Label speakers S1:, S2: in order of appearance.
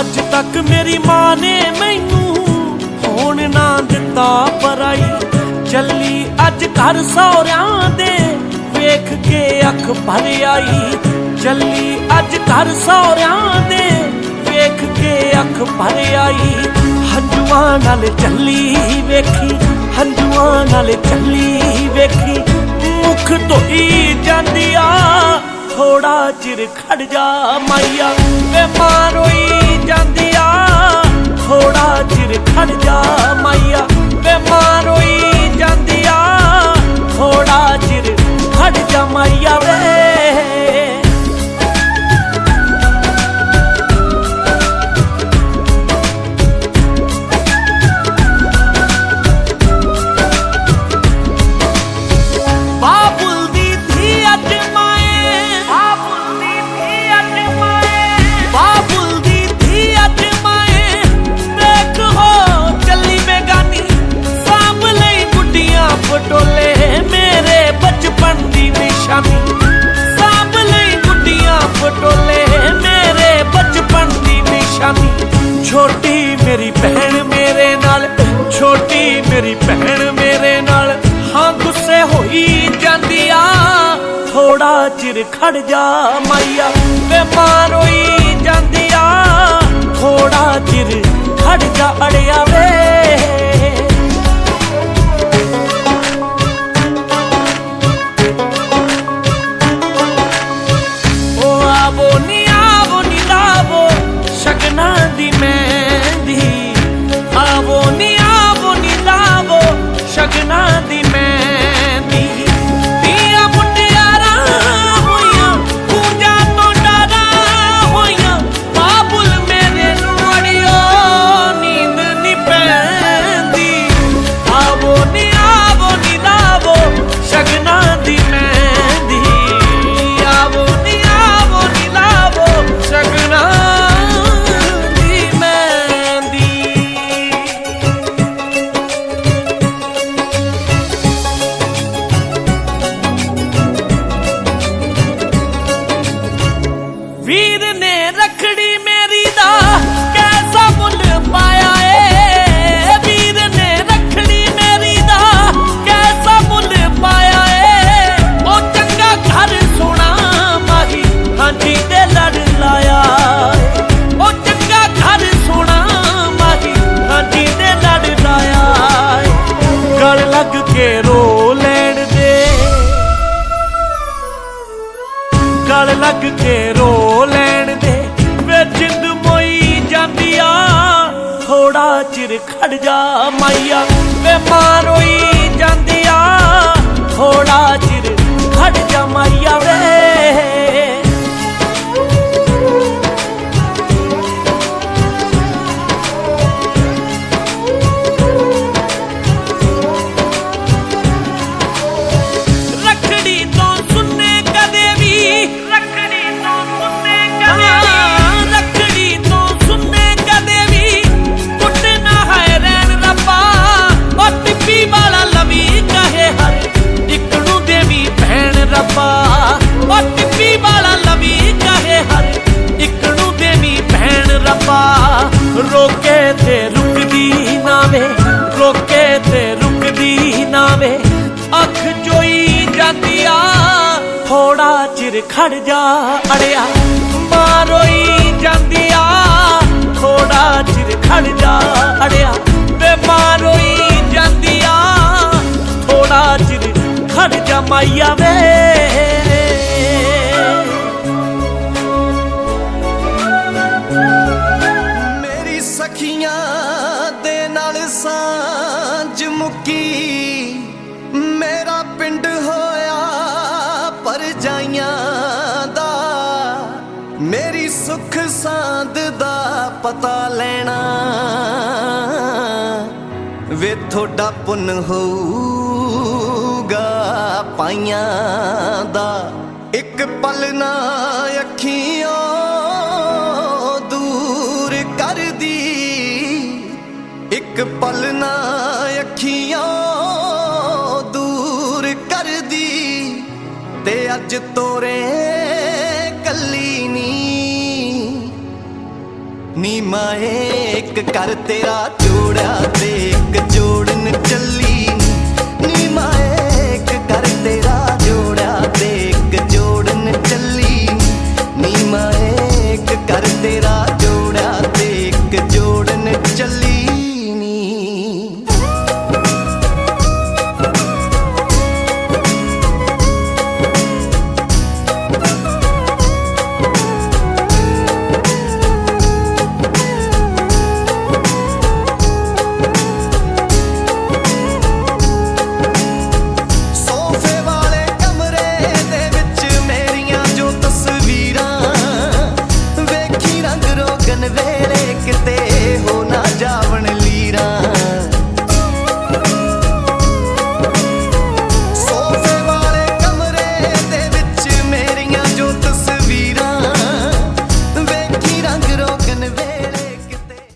S1: ਅੱਜ ਤੱਕ ਮੇਰੀ ਮਾਂ ਨੇ ਮੈਨੂੰ ਹੋਣ ਨਾ ਦਿੱਤਾ ਪਰਾਈ। ਚੱਲੀ ਅੱਜ ਘਰ ਸਹੁਰਿਆਂ ਦੇ ਵੇਖ ਕੇ ਅੱਖ ਭਰ ਆਈ। ਚੱਲੀ ਅੱਜ ਘਰ ਸਹੁਰਿਆਂ ਦੇ ਵੇਖ ਕੇ ਅੱਖ ਭਰ ਆਈ। ਹੰਝੂਆਂ ਨਾਲ ਚੱਲੀ ਵੇਖੀ, ਹੰਝੂਆਂ ਨਾਲ ਚੱਲੀ ਵੇਖੀ। ਮੁਖ ਧੋਈ ਜਾਂਦੀ ਆ ਥੋੜਾ ਚਿਰ ਖੜ ਜਾ ਮਾਈਆ। ਵੇ ਮਾਰੋਈ ਜਾਂਦੀ ਆ ਥੋੜਾ ਚਿਰ ਖੜ ਜਾ ਮਾਈਆ। ਚਿਰ ਖੜ ਜਾ ਮਾਈਆ। ਵੇ ਮਾਰੋਈ ਜਾਂਦੀ ਆ ਥੋੜਾ ਚਿਰ ਖੜ ਜਾ ਅੜਿਆ ਚਿਰ ਖੜ ਜਾ ਮਾਈਆ। ਵੇ ਮਾਰੋਈ ਜਾਂਦੀ ਆ ਥੋੜਾ ਚਿਰ ਖੜ ਜਾ ਮਾਈਆ ਵੇ। ਖੜ ਜਾ ਅੜਿਆ। ਮਾਰੋਈ ਜਾਂਦੀ ਆ ਥੋੜਾ ਚਿਰ ਖੜ ਜਾ ਅੜਿਆ। ਵੇ ਮਾਰੋਈ ਜਾਂਦੀ ਆ ਥੋੜਾ ਚਿਰ ਖੜ ਜਾ ਮਾਈਆ ਵੇ।
S2: ਮੇਰੀ ਸਖੀਆਂ ਦੇ ਨਾਲ ਸਾਂਝ ਮੁੱਕੀ, ਮੇਰਾ ਪਿੰਡ ਹੋਇਆ ਪਰ ਜਾਈਆਂ। ਸੁਖ ਸਾਂਦ ਦਾ ਪਤਾ ਲੈਣਾ। ਵੇ ਤੁਹਾਡਾ ਪੁੰਨ ਹੋਊਗਾ ਪਾਈਆਂ ਦਾ। ਇੱਕ ਪਲ ਨਾ ਅੱਖੀਆਂ ਦੂਰ ਕਰਦੀ। ਇੱਕ ਪਲ ਨਾ ਅੱਖੀਆਂ ਦੂਰ ਕਰਦੀ। ਤੇ ਅੱਜ ਤੋਰੇ ਕੱਲੀ ਨੀ। ਨੀ ਮੈਂ ਇੱਕ ਕਰ ਤੇਰਾ ਜੋੜਿਆ ਤੇ ਇੱਕ ਜੋੜਨ ਚੱਲੀ ਨੀ। ਮੈਂ